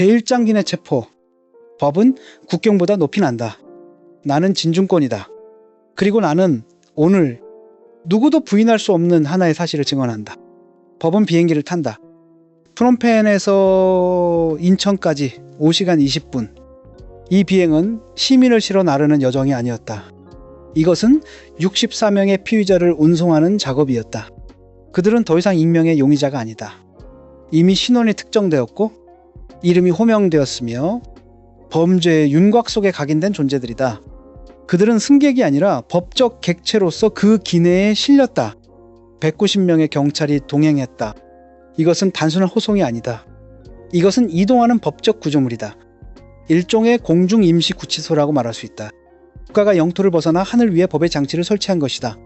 제1장 기내 체포. 법은 국경보다 높이 난다. 나는 진중권이다. 그리고 나는 오늘 누구도 부인할 수 없는 하나의 사실을 증언한다. 법은 비행기를 탄다. 프놈펜에서 인천까지 5시간 20분. 이 비행은 시민을 실어 나르는 여정이 아니었다. 이것은 64명의 피의자를 운송하는 작업이었다. 그들은 더 이상 익명의 용의자가 아니다. 이미 신원이 특정되었고 이름이 호명되었으며 범죄의 윤곽 속에 각인된 존재들이다. 그들은 승객이 아니라 법적 객체로서 그 기내에 실렸다. 190명의 경찰이 동행했다. 이것은 단순한 호송이 아니다. 이것은 이동하는 법적 구조물이다. 일종의 공중 임시 구치소라고 말할 수 있다. 국가가 영토를 벗어나 하늘 위에 법의 장치를 설치한 것이다.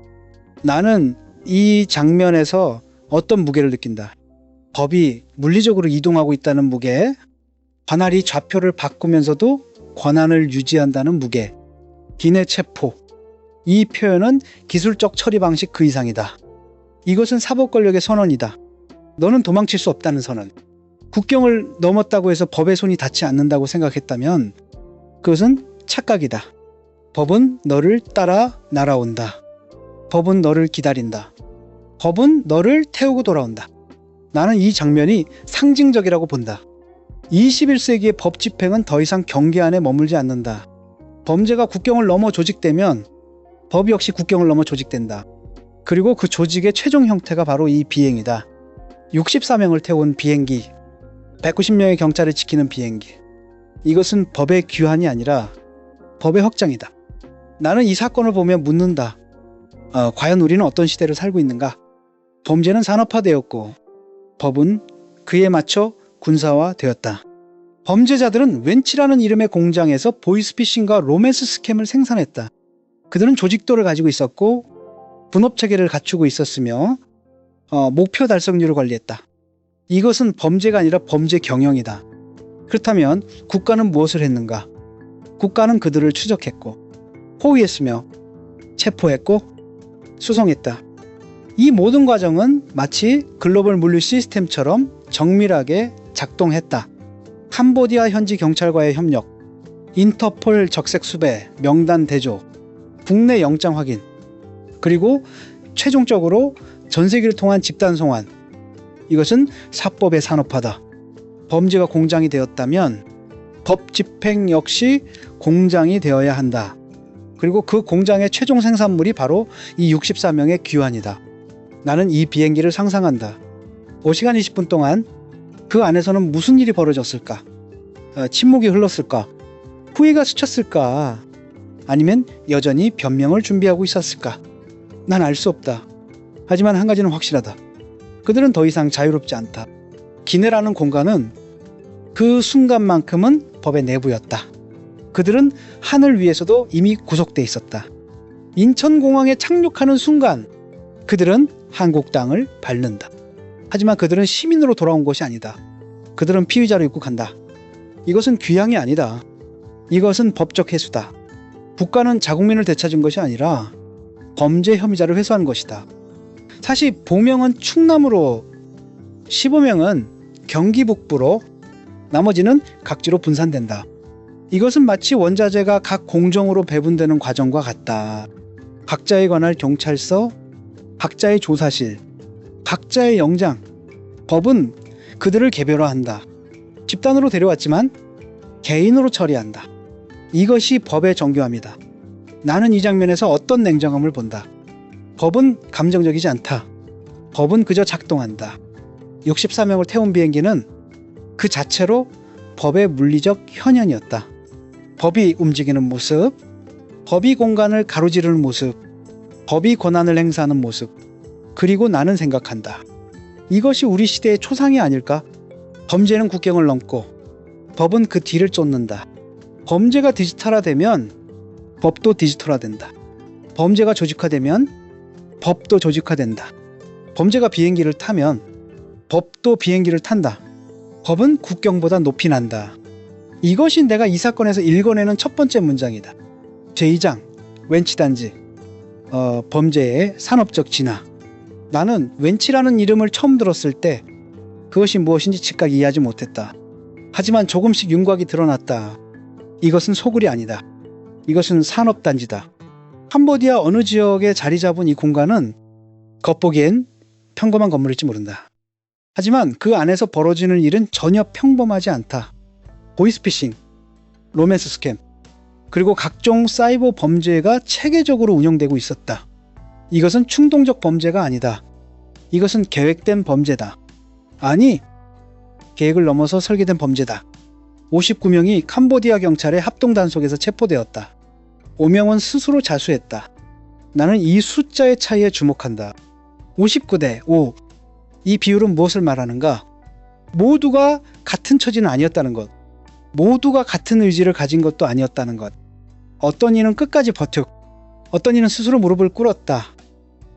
나는 이 장면에서 어떤 무게를 느낀다. 법이 물리적으로 이동하고 있다는 무게, 관할이 좌표를 바꾸면서도 권한을 유지한다는 무게, 기내 체포. 이 표현은 기술적 처리 방식 그 이상이다. 이것은 사법 권력의 선언이다. 너는 도망칠 수 없다는 선언. 국경을 넘었다고 해서 법의 손이 닿지 않는다고 생각했다면 그것은 착각이다. 법은 너를 따라 날아온다. 법은 너를 기다린다. 법은 너를 태우고 돌아온다. 나는 이 장면이 상징적이라고 본다. 21세기의 법 집행은 더 이상 경계 안에 머물지 않는다. 범죄가 국경을 넘어 조직되면 법 역시 국경을 넘어 조직된다. 그리고 그 조직의 최종 형태가 바로 이 비행이다. 64명을 태운 비행기, 190명의 경찰을 지키는 비행기. 이것은 법의 규환이 아니라 법의 확장이다. 나는 이 사건을 보며 묻는다. 어, 과연 우리는 어떤 시대를 살고 있는가? 범죄는 산업화되었고 법은 그에 맞춰 군사화되었다. 범죄자들은 웬치라는 이름의 공장에서 보이스피싱과 로맨스 스캠을 생산했다. 그들은 조직도를 가지고 있었고 분업 체계를 갖추고 있었으며 어, 목표 달성률을 관리했다. 이것은 범죄가 아니라 범죄 경영이다. 그렇다면 국가는 무엇을 했는가? 국가는 그들을 추적했고 포위했으며 체포했고 수송했다. 이 모든 과정은 마치 글로벌 물류 시스템처럼 정밀하게 작동했다. 캄보디아 현지 경찰과의 협력, 인터폴 적색 수배, 명단 대조, 국내 영장 확인, 그리고 최종적으로 전세기를 통한 집단 송환. 이것은 사법의 산업화다. 범죄가 공장이 되었다면 법 집행 역시 공장이 되어야 한다. 그리고 그 공장의 최종 생산물이 바로 이 64명의 귀환이다. 나는 이 비행기를 상상한다. 5시간 20분 동안 그 안에서는 무슨 일이 벌어졌을까? 어, 침묵이 흘렀을까? 후회가 스쳤을까? 아니면 여전히 변명을 준비하고 있었을까? 난 알 수 없다. 하지만 한 가지는 확실하다. 그들은 더 이상 자유롭지 않다. 기내라는 공간은 그 순간만큼은 법의 내부였다. 그들은 하늘 위에서도 이미 구속돼 있었다. 인천공항에 착륙하는 순간 그들은 한국 땅을 밟는다. 하지만 그들은 시민으로 돌아온 것이 아니다. 그들은 피의자로 입국한다. 이것은 귀향이 아니다. 이것은 법적 해수다. 국가는 자국민을 되찾은 것이 아니라 범죄 혐의자를 회수한 것이다. 사실 보명은 충남으로 15명은 경기 북부로 나머지는 각지로 분산된다. 이것은 마치 원자재가 각 공정으로 배분되는 과정과 같다. 각자에 관할 경찰서, 각자의 조사실, 각자의 영장. 법은 그들을 개별화한다. 집단으로 데려왔지만 개인으로 처리한다. 이것이 법의 정교함이다. 나는 이 장면에서 어떤 냉정함을 본다. 법은 감정적이지 않다. 법은 그저 작동한다. 64명을 태운 비행기는 그 자체로 법의 물리적 현현이었다. 법이 움직이는 모습, 법이 공간을 가로지르는 모습, 법이 권한을 행사하는 모습, 그리고 나는 생각한다. 이것이 우리 시대의 초상이 아닐까? 범죄는 국경을 넘고 법은 그 뒤를 쫓는다. 범죄가 디지털화되면 법도 디지털화된다. 범죄가 조직화되면 법도 조직화된다. 범죄가 비행기를 타면 법도 비행기를 탄다. 법은 국경보다 높이 난다. 이것이 내가 이 사건에서 읽어내는 첫 번째 문장이다. 제2장 웬치단지 어, 범죄의 산업적 진화 나는 웬치라는 이름을 처음 들었을 때 그것이 무엇인지 즉각 이해하지 못했다. 하지만 조금씩 윤곽이 드러났다. 이것은 소굴이 아니다. 이것은 산업단지다. 캄보디아 어느 지역에 자리 잡은 이 공간은 겉보기엔 평범한 건물일지 모른다. 하지만 그 안에서 벌어지는 일은 전혀 평범하지 않다. 보이스피싱, 로맨스 스캠, 그리고 각종 사이버 범죄가 체계적으로 운영되고 있었다. 이것은 충동적 범죄가 아니다. 이것은 계획된 범죄다. 아니, 계획을 넘어서 설계된 범죄다. 59명이 캄보디아 경찰의 합동 단속에서 체포되었다. 5명은 스스로 자수했다. 나는 이 숫자의 차이에 주목한다. 59대 5. 이 비율은 무엇을 말하는가? 모두가 같은 처지는 아니었다는 것. 모두가 같은 의지를 가진 것도 아니었다는 것. 어떤 이는 끝까지 버텼고, 어떤 이는 스스로 무릎을 꿇었다.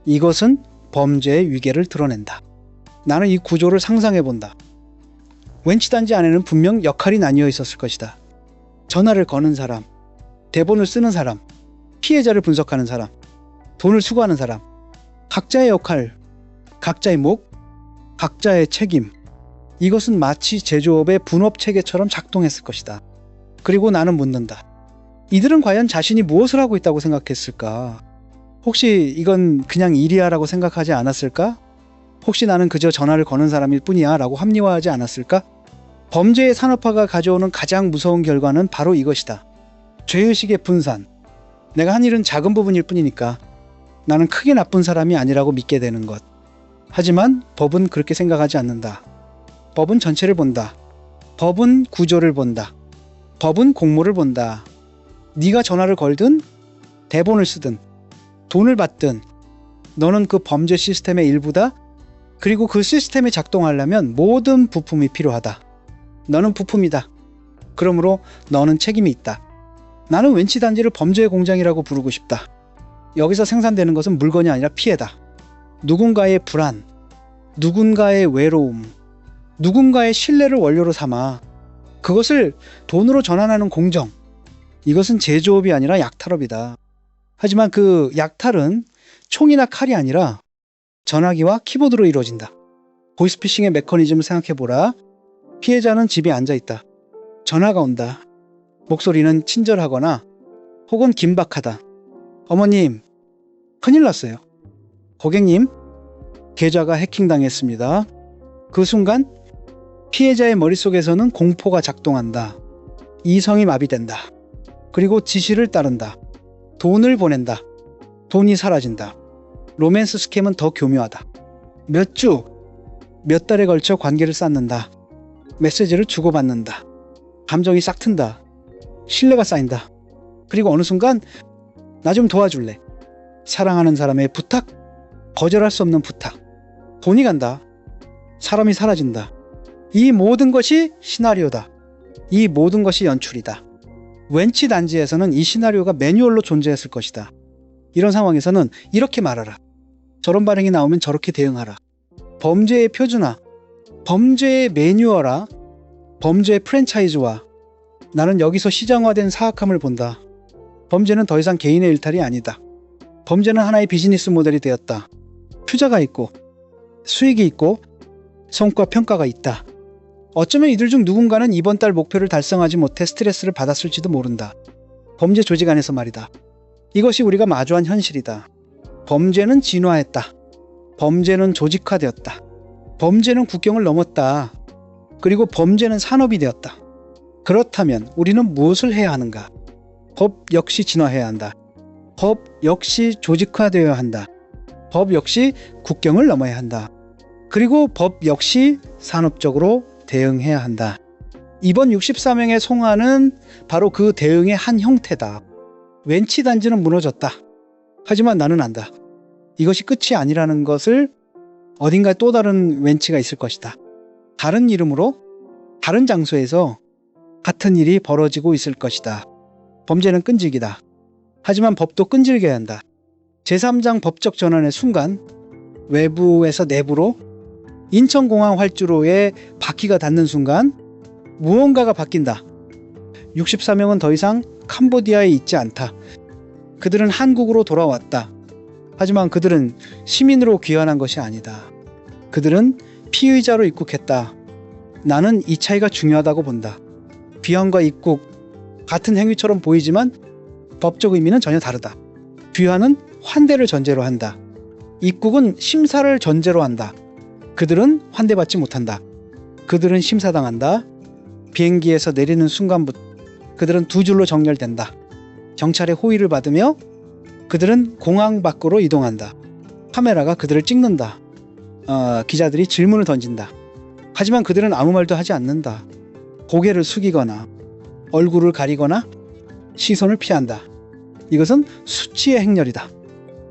이것은 범죄의 위계를 드러낸다. 나는 이 구조를 상상해 본다. 웬치단지 안에는 분명 역할이 나뉘어 있었을 것이다. 전화를 거는 사람, 대본을 쓰는 사람, 피해자를 분석하는 사람, 돈을 수거하는 사람, 각자의 역할, 각자의 목, 각자의 책임. 이것은 마치 제조업의 분업 체계처럼 작동했을 것이다. 그리고 나는 묻는다. 이들은 과연 자신이 무엇을 하고 있다고 생각했을까? 혹시 이건 그냥 일이야라고 생각하지 않았을까? 혹시 나는 그저 전화를 거는 사람일 뿐이야 라고 합리화하지 않았을까? 범죄의 산업화가 가져오는 가장 무서운 결과는 바로 이것이다. 죄의식의 분산. 내가 한 일은 작은 부분일 뿐이니까 나는 크게 나쁜 사람이 아니라고 믿게 되는 것. 하지만 법은 그렇게 생각하지 않는다. 법은 전체를 본다. 법은 구조를 본다. 법은 공모를 본다. 네가 전화를 걸든 대본을 쓰든 돈을 받든 너는 그 범죄 시스템의 일부다. 그리고 그 시스템이 작동하려면 모든 부품이 필요하다. 너는 부품이다. 그러므로 너는 책임이 있다. 나는 웬치 단지를 범죄의 공장이라고 부르고 싶다. 여기서 생산되는 것은 물건이 아니라 피해다. 누군가의 불안, 누군가의 외로움, 누군가의 신뢰를 원료로 삼아 그것을 돈으로 전환하는 공정. 이것은 제조업이 아니라 약탈업이다. 하지만 그 약탈은 총이나 칼이 아니라 전화기와 키보드로 이루어진다. 보이스피싱의 메커니즘을 생각해보라. 피해자는 집에 앉아 있다. 전화가 온다. 목소리는 친절하거나 혹은 긴박하다. 어머님, 큰일 났어요. 고객님, 계좌가 해킹당했습니다. 그 순간 피해자의 머릿속에서는 공포가 작동한다. 이성이 마비된다. 그리고 지시를 따른다. 돈을 보낸다. 돈이 사라진다. 로맨스 스캠은 더 교묘하다. 몇 주, 몇 달에 걸쳐 관계를 쌓는다. 메시지를 주고받는다. 감정이 싹 튼다. 신뢰가 쌓인다. 그리고 어느 순간 나 좀 도와줄래. 사랑하는 사람의 부탁, 거절할 수 없는 부탁. 돈이 간다. 사람이 사라진다. 이 모든 것이 시나리오다. 이 모든 것이 연출이다. 웬치 단지에서는 이 시나리오가 매뉴얼로 존재했을 것이다. 이런 상황에서는 이렇게 말하라. 저런 반응이 나오면 저렇게 대응하라. 범죄의 표준화, 범죄의 매뉴얼화, 범죄의 프랜차이즈화. 나는 여기서 시장화된 사악함을 본다. 범죄는 더 이상 개인의 일탈이 아니다. 범죄는 하나의 비즈니스 모델이 되었다. 투자가 있고, 수익이 있고, 성과 평가가 있다. 어쩌면 이들 중 누군가는 이번 달 목표를 달성하지 못해 스트레스를 받았을지도 모른다. 범죄 조직 안에서 말이다. 이것이 우리가 마주한 현실이다. 범죄는 진화했다. 범죄는 조직화되었다. 범죄는 국경을 넘었다. 그리고 범죄는 산업이 되었다. 그렇다면 우리는 무엇을 해야 하는가? 법 역시 진화해야 한다. 법 역시 조직화되어야 한다. 법 역시 국경을 넘어야 한다. 그리고 법 역시 산업적으로 대응해야 한다. 이번 64명의 송환은 바로 그 대응의 한 형태다. 웬치 단지는 무너졌다. 하지만 나는 안다. 이것이 끝이 아니라는 것을 어딘가 또 다른 웬치가 있을 것이다. 다른 이름으로 다른 장소에서 같은 일이 벌어지고 있을 것이다. 범죄는 끈질기다. 하지만 법도 끈질겨야 한다. 제3장 법적 전환의 순간 외부에서 내부로 인천공항 활주로에 바퀴가 닿는 순간 무언가가 바뀐다. 64명은 더 이상 캄보디아에 있지 않다. 그들은 한국으로 돌아왔다. 하지만 그들은 시민으로 귀환한 것이 아니다. 그들은 피의자로 입국했다. 나는 이 차이가 중요하다고 본다. 귀환과 입국 같은 행위처럼 보이지만 법적 의미는 전혀 다르다. 귀환은 환대를 전제로 한다. 입국은 심사를 전제로 한다. 그들은 환대받지 못한다. 그들은 심사당한다. 비행기에서 내리는 순간부터 그들은 두 줄로 정렬된다. 경찰의 호의를 받으며 그들은 공항 밖으로 이동한다. 카메라가 그들을 찍는다. 어, 기자들이 질문을 던진다. 하지만 그들은 아무 말도 하지 않는다. 고개를 숙이거나 얼굴을 가리거나 시선을 피한다. 이것은 수치의 행렬이다.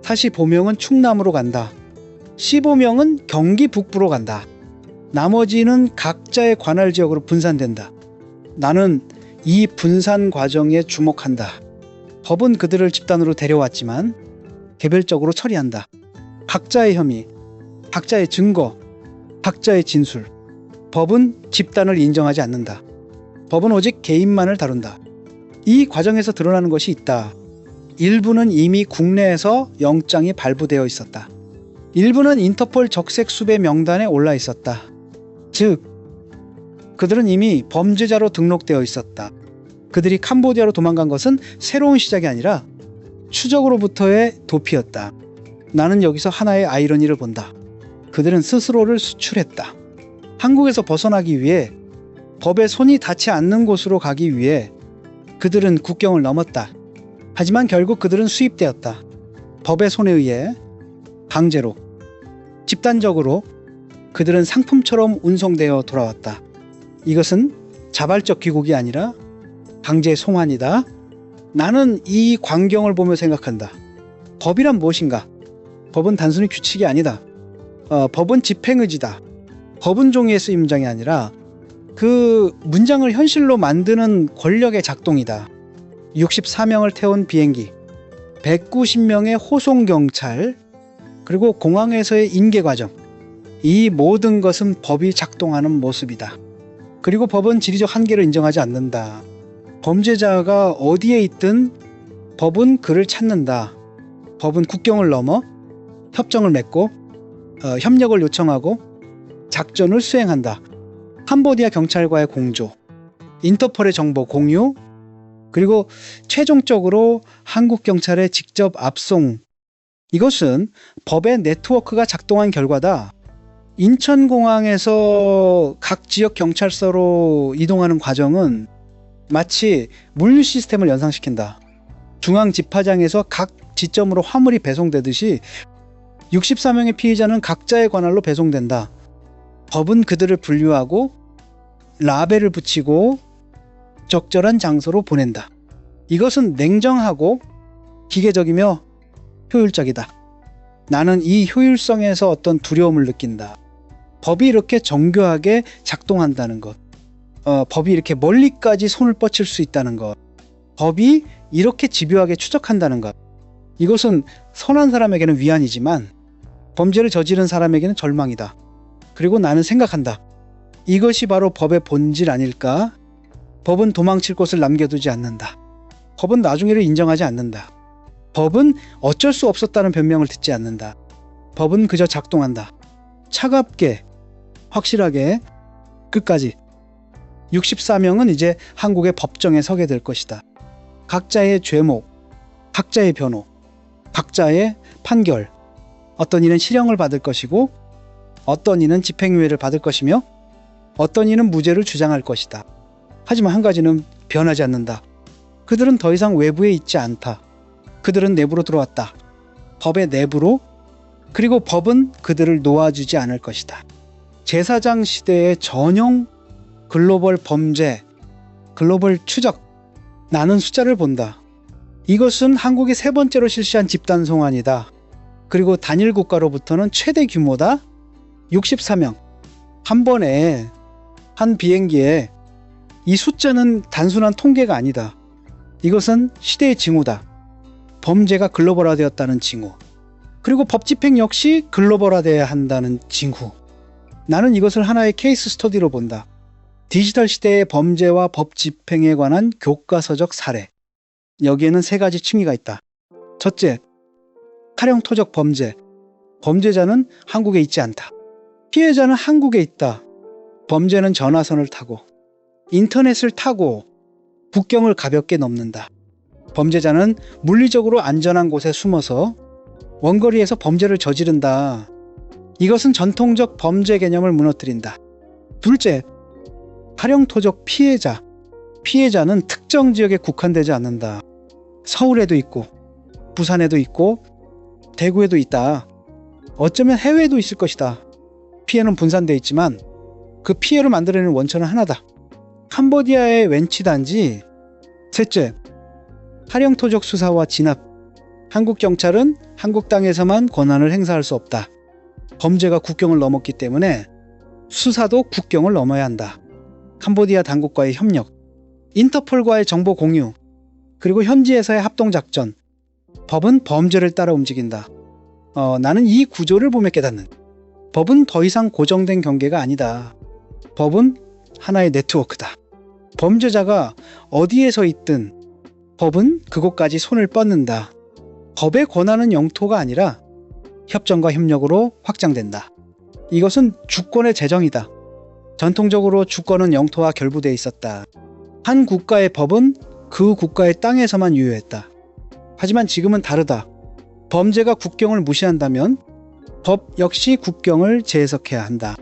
다시 보명은 충남으로 간다. 15명은 경기 북부로 간다. 나머지는 각자의 관할 지역으로 분산된다. 나는 이 분산 과정에 주목한다. 법은 그들을 집단으로 데려왔지만 개별적으로 처리한다. 각자의 혐의, 각자의 증거, 각자의 진술. 법은 집단을 인정하지 않는다. 법은 오직 개인만을 다룬다. 이 과정에서 드러나는 것이 있다. 일부는 이미 국내에서 영장이 발부되어 있었다. 일부는 인터폴 적색 수배 명단에 올라 있었다. 즉, 그들은 이미 범죄자로 등록되어 있었다. 그들이 캄보디아로 도망간 것은 새로운 시작이 아니라 추적으로부터의 도피였다. 나는 여기서 하나의 아이러니를 본다. 그들은 스스로를 수출했다. 한국에서 벗어나기 위해 법에 손이 닿지 않는 곳으로 가기 위해 그들은 국경을 넘었다. 하지만 결국 그들은 수입되었다. 법의 손에 의해 강제로 집단적으로 그들은 상품처럼 운송되어 돌아왔다. 이것은 자발적 귀국이 아니라 강제 송환이다. 나는 이 광경을 보며 생각한다. 법이란 무엇인가? 법은 단순히 규칙이 아니다. 어, 법은 집행의지다. 법은 종이의 쓰임장이 아니라 그 문장을 현실로 만드는 권력의 작동이다. 64명을 태운 비행기, 190명의 호송 경찰, 그리고 공항에서의 인계 과정. 이 모든 것은 법이 작동하는 모습이다. 그리고 법은 지리적 한계를 인정하지 않는다. 범죄자가 어디에 있든 법은 그를 찾는다. 법은 국경을 넘어 협정을 맺고 어, 협력을 요청하고 작전을 수행한다. 캄보디아 경찰과의 공조, 인터폴의 정보 공유, 그리고 최종적으로 한국 경찰의 직접 압송. 이것은 법의 네트워크가 작동한 결과다. 인천공항에서 각 지역 경찰서로 이동하는 과정은 마치 물류 시스템을 연상시킨다. 중앙 집화장에서 각 지점으로 화물이 배송되듯이 64명의 피해자는 각자의 관할로 배송된다. 법은 그들을 분류하고 라벨을 붙이고 적절한 장소로 보낸다. 이것은 냉정하고 기계적이며 효율적이다. 나는 이 효율성에서 어떤 두려움을 느낀다. 법이 이렇게 정교하게 작동한다는 것. 어, 법이 이렇게 멀리까지 손을 뻗칠 수 있다는 것. 법이 이렇게 집요하게 추적한다는 것. 이것은 선한 사람에게는 위안이지만 범죄를 저지른 사람에게는 절망이다. 그리고 나는 생각한다. 이것이 바로 법의 본질 아닐까? 법은 도망칠 곳을 남겨두지 않는다. 법은 나중에를 인정하지 않는다. 법은 어쩔 수 없었다는 변명을 듣지 않는다. 법은 그저 작동한다. 차갑게, 확실하게, 끝까지. 64명은 이제 한국의 법정에 서게 될 것이다. 각자의 죄목, 각자의 변호, 각자의 판결. 어떤 이는 실형을 받을 것이고, 어떤 이는 집행유예를 받을 것이며, 어떤 이는 무죄를 주장할 것이다. 하지만 한 가지는 변하지 않는다. 그들은 더 이상 외부에 있지 않다. 그들은 내부로 들어왔다. 법의 내부로 그리고 법은 그들을 놓아주지 않을 것이다. 제사장 시대의 전형 글로벌 범죄, 글로벌 추적. 나는 숫자를 본다. 이것은 한국이 세 번째로 실시한 집단 송환이다. 그리고 단일 국가로부터는 최대 규모다. 64명. 한 번에 한 비행기에 이 숫자는 단순한 통계가 아니다. 이것은 시대의 징후다. 범죄가 글로벌화되었다는 징후. 그리고 법 집행 역시 글로벌화되어야 한다는 징후. 나는 이것을 하나의 케이스 스터디로 본다. 디지털 시대의 범죄와 법 집행에 관한 교과서적 사례. 여기에는 세 가지 층위가 있다. 첫째, 탈영토적 범죄. 범죄자는 한국에 있지 않다. 피해자는 한국에 있다. 범죄는 전화선을 타고 인터넷을 타고 국경을 가볍게 넘는다. 범죄자는 물리적으로 안전한 곳에 숨어서 원거리에서 범죄를 저지른다. 이것은 전통적 범죄 개념을 무너뜨린다. 둘째, 활용토적 피해자. 피해자는 특정 지역에 국한되지 않는다. 서울에도 있고, 부산에도 있고, 대구에도 있다. 어쩌면 해외에도 있을 것이다. 피해는 분산돼 있지만 그 피해를 만들어내는 원천은 하나다. 캄보디아의 웬치 단지. 셋째, 활용토적 수사와 진압. 한국 경찰은 한국 땅에서만 권한을 행사할 수 없다. 범죄가 국경을 넘었기 때문에 수사도 국경을 넘어야 한다. 캄보디아 당국과의 협력, 인터폴과의 정보 공유, 그리고 현지에서의 합동 작전. 법은 범죄를 따라 움직인다. 어, 나는 이 구조를 보며 깨닫는. 법은 더 이상 고정된 경계가 아니다. 법은 하나의 네트워크다. 범죄자가 어디에서 있든 법은 그곳까지 손을 뻗는다. 법의 권한은 영토가 아니라 협정과 협력으로 확장된다. 이것은 주권의 재정이다. 전통적으로 주권은 영토와 결부되어 있었다. 한 국가의 법은 그 국가의 땅에서만 유효했다. 하지만 지금은 다르다. 범죄가 국경을 무시한다면 법 역시 국경을 재해석해야 한다.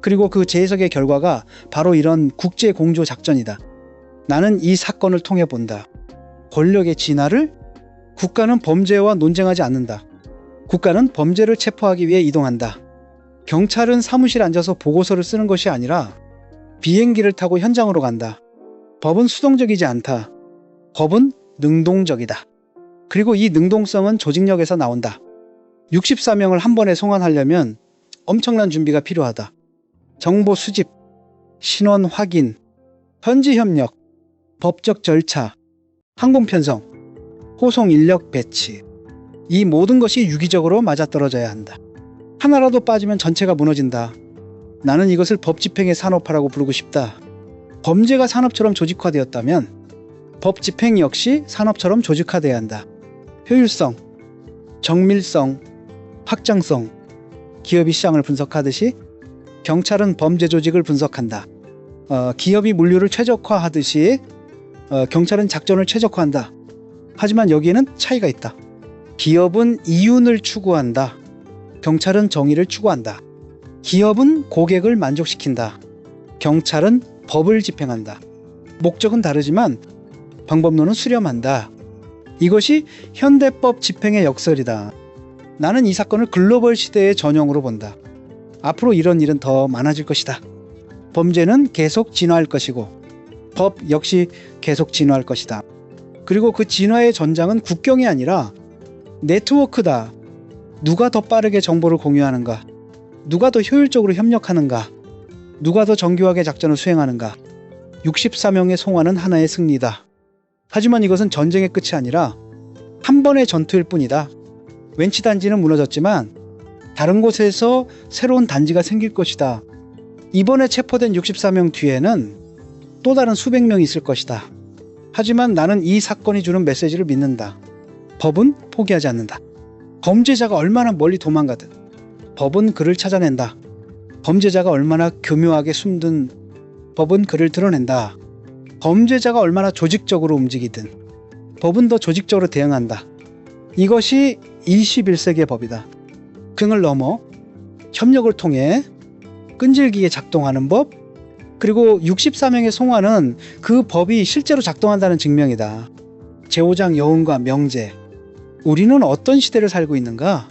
그리고 그 재해석의 결과가 바로 이런 국제 공조 작전이다. 나는 이 사건을 통해 본다. 권력의 진화를 국가는 범죄와 논쟁하지 않는다. 국가는 범죄를 체포하기 위해 이동한다. 경찰은 사무실에 앉아서 보고서를 쓰는 것이 아니라 비행기를 타고 현장으로 간다. 법은 수동적이지 않다. 법은 능동적이다. 그리고 이 능동성은 조직력에서 나온다. 64명을 한 번에 송환하려면 엄청난 준비가 필요하다. 정보 수집, 신원 확인, 현지 협력, 법적 절차, 항공 편성, 호송 인력 배치. 이 모든 것이 유기적으로 맞아떨어져야 한다. 하나라도 빠지면 전체가 무너진다. 나는 이것을 법 집행의 산업화라고 부르고 싶다. 범죄가 산업처럼 조직화되었다면 법 집행 역시 산업처럼 조직화돼야 한다. 효율성, 정밀성, 확장성, 기업이 시장을 분석하듯이 경찰은 범죄 조직을 분석한다. 어, 기업이 물류를 최적화하듯이 어, 경찰은 작전을 최적화한다. 하지만 여기에는 차이가 있다. 기업은 이윤을 추구한다. 경찰은 정의를 추구한다. 기업은 고객을 만족시킨다. 경찰은 법을 집행한다. 목적은 다르지만 방법론은 수렴한다. 이것이 현대법 집행의 역설이다. 나는 이 사건을 글로벌 시대의 전형으로 본다. 앞으로 이런 일은 더 많아질 것이다. 범죄는 계속 진화할 것이고 법 역시 계속 진화할 것이다. 그리고 그 진화의 전장은 국경이 아니라 네트워크다. 누가 더 빠르게 정보를 공유하는가? 누가 더 효율적으로 협력하는가? 누가 더 정교하게 작전을 수행하는가? 64명의 송환은 하나의 승리다. 하지만 이것은 전쟁의 끝이 아니라 한 번의 전투일 뿐이다. 웬치 단지는 무너졌지만 다른 곳에서 새로운 단지가 생길 것이다. 이번에 체포된 64명 뒤에는 또 다른 수백 명이 있을 것이다. 하지만 나는 이 사건이 주는 메시지를 믿는다. 법은 포기하지 않는다. 범죄자가 얼마나 멀리 도망가든 법은 그를 찾아낸다. 범죄자가 얼마나 교묘하게 숨든 법은 그를 드러낸다. 범죄자가 얼마나 조직적으로 움직이든 법은 더 조직적으로 대응한다. 이것이 21세기의 법이다. 극을 넘어 협력을 통해 끈질기게 작동하는 법, 그리고 64명의 송환은 그 법이 실제로 작동한다는 증명이다. 제5장 여운과 명제. 우리는 어떤 시대를 살고 있는가?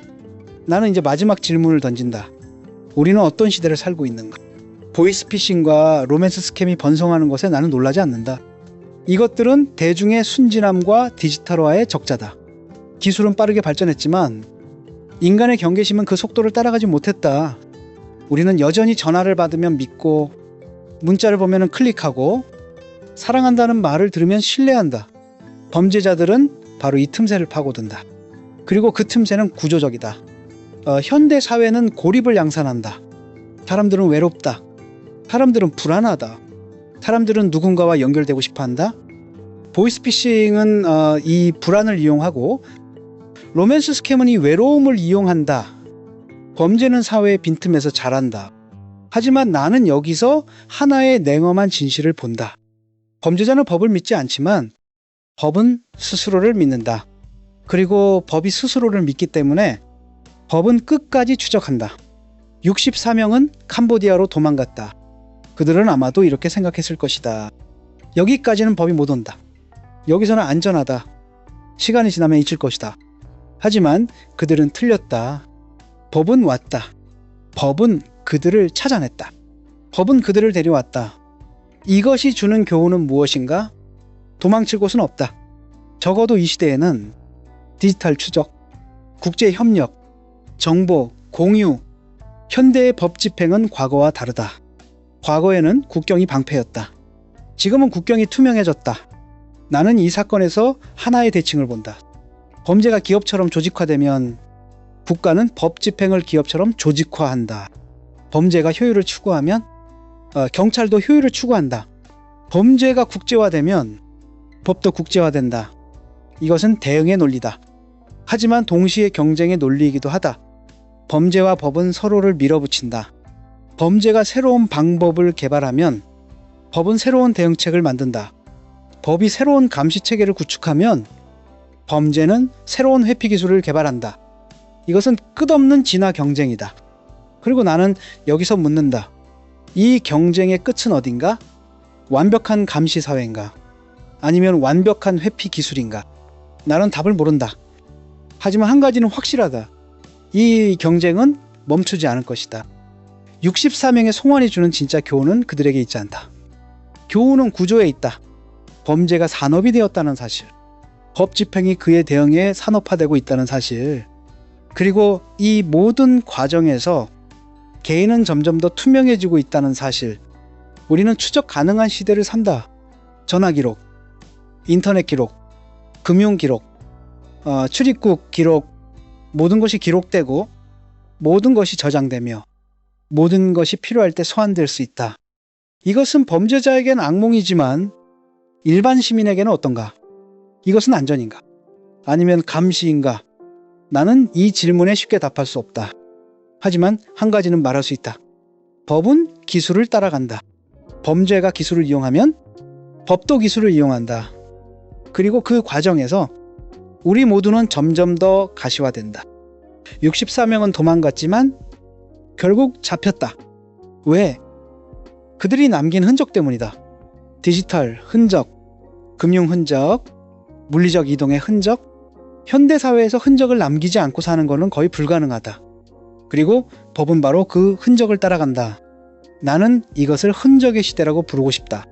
나는 이제 마지막 질문을 던진다. 우리는 어떤 시대를 살고 있는가? 보이스피싱과 로맨스 스캠이 번성하는 것에 나는 놀라지 않는다. 이것들은 대중의 순진함과 디지털화의 적자다. 기술은 빠르게 발전했지만 인간의 경계심은 그 속도를 따라가지 못했다. 우리는 여전히 전화를 받으면 믿고 문자를 보면 클릭하고 사랑한다는 말을 들으면 신뢰한다. 범죄자들은 바로 이 틈새를 파고든다. 그리고 그 틈새는 구조적이다. 어, 현대 사회는 고립을 양산한다. 사람들은 외롭다. 사람들은 불안하다. 사람들은 누군가와 연결되고 싶어 한다. 보이스피싱은 어, 이 불안을 이용하고 로맨스 스캠은 이 외로움을 이용한다. 범죄는 사회의 빈틈에서 자란다. 하지만 나는 여기서 하나의 냉엄한 진실을 본다. 범죄자는 법을 믿지 않지만 법은 스스로를 믿는다. 그리고 법이 스스로를 믿기 때문에 법은 끝까지 추적한다. 64명은 캄보디아로 도망갔다. 그들은 아마도 이렇게 생각했을 것이다. 여기까지는 법이 못 온다. 여기서는 안전하다. 시간이 지나면 잊힐 것이다. 하지만 그들은 틀렸다. 법은 왔다. 법은 그들을 찾아냈다. 법은 그들을 데려왔다. 이것이 주는 교훈은 무엇인가? 도망칠 곳은 없다. 적어도 이 시대에는 디지털 추적, 국제 협력, 정보, 공유, 현대의 법 집행은 과거와 다르다. 과거에는 국경이 방패였다. 지금은 국경이 투명해졌다. 나는 이 사건에서 하나의 대칭을 본다. 범죄가 기업처럼 조직화되면 국가는 법 집행을 기업처럼 조직화한다. 범죄가 효율을 추구하면 어, 경찰도 효율을 추구한다. 범죄가 국제화되면 법도 국제화된다. 이것은 대응의 논리다. 하지만 동시에 경쟁의 논리이기도 하다. 범죄와 법은 서로를 밀어붙인다. 범죄가 새로운 방법을 개발하면 법은 새로운 대응책을 만든다. 법이 새로운 감시 체계를 구축하면 범죄는 새로운 회피 기술을 개발한다. 이것은 끝없는 진화 경쟁이다. 그리고 나는 여기서 묻는다. 이 경쟁의 끝은 어딘가? 완벽한 감시 사회인가? 아니면 완벽한 회피 기술인가? 나는 답을 모른다. 하지만 한 가지는 확실하다. 이 경쟁은 멈추지 않을 것이다. 64명의 송환이 주는 진짜 교훈은 그들에게 있지 않다. 교훈은 구조에 있다. 범죄가 산업이 되었다는 사실. 법 집행이 그에 대응해 산업화되고 있다는 사실. 그리고 이 모든 과정에서 개인은 점점 더 투명해지고 있다는 사실. 우리는 추적 가능한 시대를 산다. 전화 기록, 인터넷 기록, 금융 기록, 어, 출입국 기록, 모든 것이 기록되고 모든 것이 저장되며 모든 것이 필요할 때 소환될 수 있다. 이것은 범죄자에겐 악몽이지만 일반 시민에게는 어떤가? 이것은 안전인가? 아니면 감시인가? 나는 이 질문에 쉽게 답할 수 없다. 하지만 한 가지는 말할 수 있다. 법은 기술을 따라간다. 범죄가 기술을 이용하면 법도 기술을 이용한다. 그리고 그 과정에서 우리 모두는 점점 더 가시화된다. 64명은 도망갔지만 결국 잡혔다. 왜? 그들이 남긴 흔적 때문이다. 디지털 흔적, 금융 흔적, 물리적 이동의 흔적, 현대 사회에서 흔적을 남기지 않고 사는 것은 거의 불가능하다. 그리고 법은 바로 그 흔적을 따라간다. 나는 이것을 흔적의 시대라고 부르고 싶다.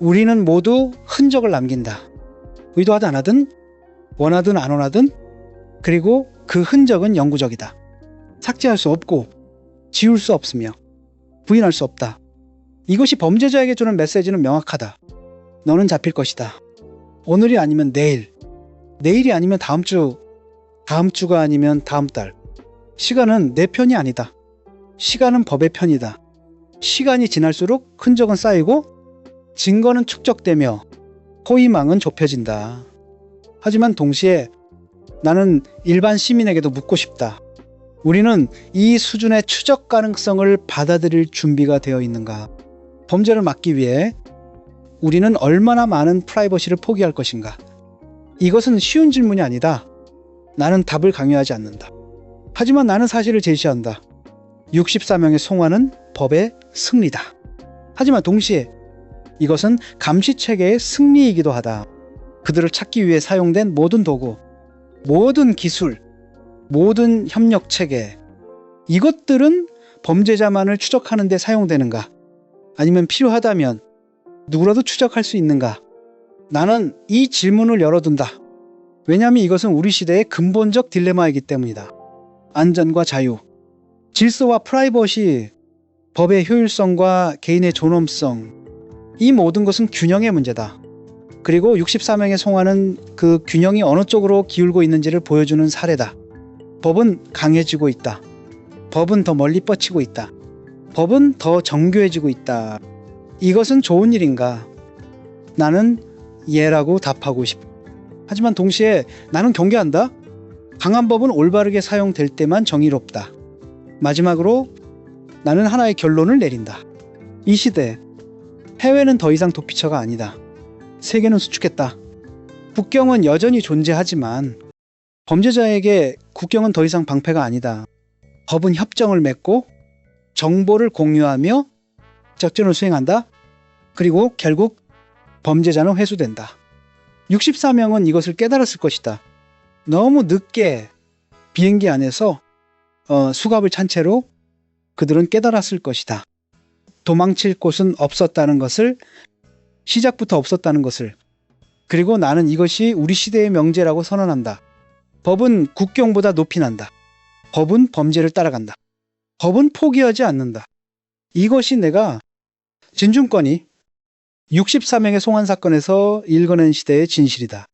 우리는 모두 흔적을 남긴다. 의도하든 안 하든, 원하든 안 원하든, 그리고 그 흔적은 영구적이다. 삭제할 수 없고, 지울 수 없으며, 부인할 수 없다. 이것이 범죄자에게 주는 메시지는 명확하다. 너는 잡힐 것이다. 오늘이 아니면 내일, 내일이 아니면 다음 주, 다음 주가 아니면 다음 달. 시간은 내 편이 아니다. 시간은 법의 편이다. 시간이 지날수록 흔적은 쌓이고 증거는 축적되며 호위망은 좁혀진다. 하지만 동시에 나는 일반 시민에게도 묻고 싶다. 우리는 이 수준의 추적 가능성을 받아들일 준비가 되어 있는가? 범죄를 막기 위해 우리는 얼마나 많은 프라이버시를 포기할 것인가? 이것은 쉬운 질문이 아니다. 나는 답을 강요하지 않는다. 하지만 나는 사실을 제시한다. 64명의 송환은 법의 승리다. 하지만 동시에 이것은 감시체계의 승리이기도 하다. 그들을 찾기 위해 사용된 모든 도구, 모든 기술, 모든 협력체계, 이것들은 범죄자만을 추적하는 데 사용되는가? 아니면 필요하다면 누구라도 추적할 수 있는가? 나는 이 질문을 열어둔다. 왜냐하면 이것은 우리 시대의 근본적 딜레마이기 때문이다. 안전과 자유, 질서와 프라이버시, 법의 효율성과 개인의 존엄성, 이 모든 것은 균형의 문제다. 그리고 64명의 송환은 그 균형이 어느 쪽으로 기울고 있는지를 보여주는 사례다. 법은 강해지고 있다. 법은 더 멀리 뻗치고 있다. 법은 더 정교해지고 있다. 이것은 좋은 일인가? 나는 예라고 답하고 싶다. 하지만 동시에 나는 경계한다. 강한 법은 올바르게 사용될 때만 정의롭다. 마지막으로 나는 하나의 결론을 내린다. 이 시대 해외는 더 이상 도피처가 아니다. 세계는 수축했다. 국경은 여전히 존재하지만 범죄자에게 국경은 더 이상 방패가 아니다. 법은 협정을 맺고 정보를 공유하며 작전을 수행한다. 그리고 결국 범죄자는 회수된다. 64명은 이것을 깨달았을 것이다. 너무 늦게 비행기 안에서 어, 수갑을 찬 채로 그들은 깨달았을 것이다. 도망칠 곳은 없었다는 것을 시작부터 없었다는 것을 그리고 나는 이것이 우리 시대의 명제라고 선언한다. 법은 국경보다 높이 난다. 법은 범죄를 따라간다. 법은 포기하지 않는다. 이것이 내가 진중권이 64명의 송환 사건에서 읽어낸 시대의 진실이다.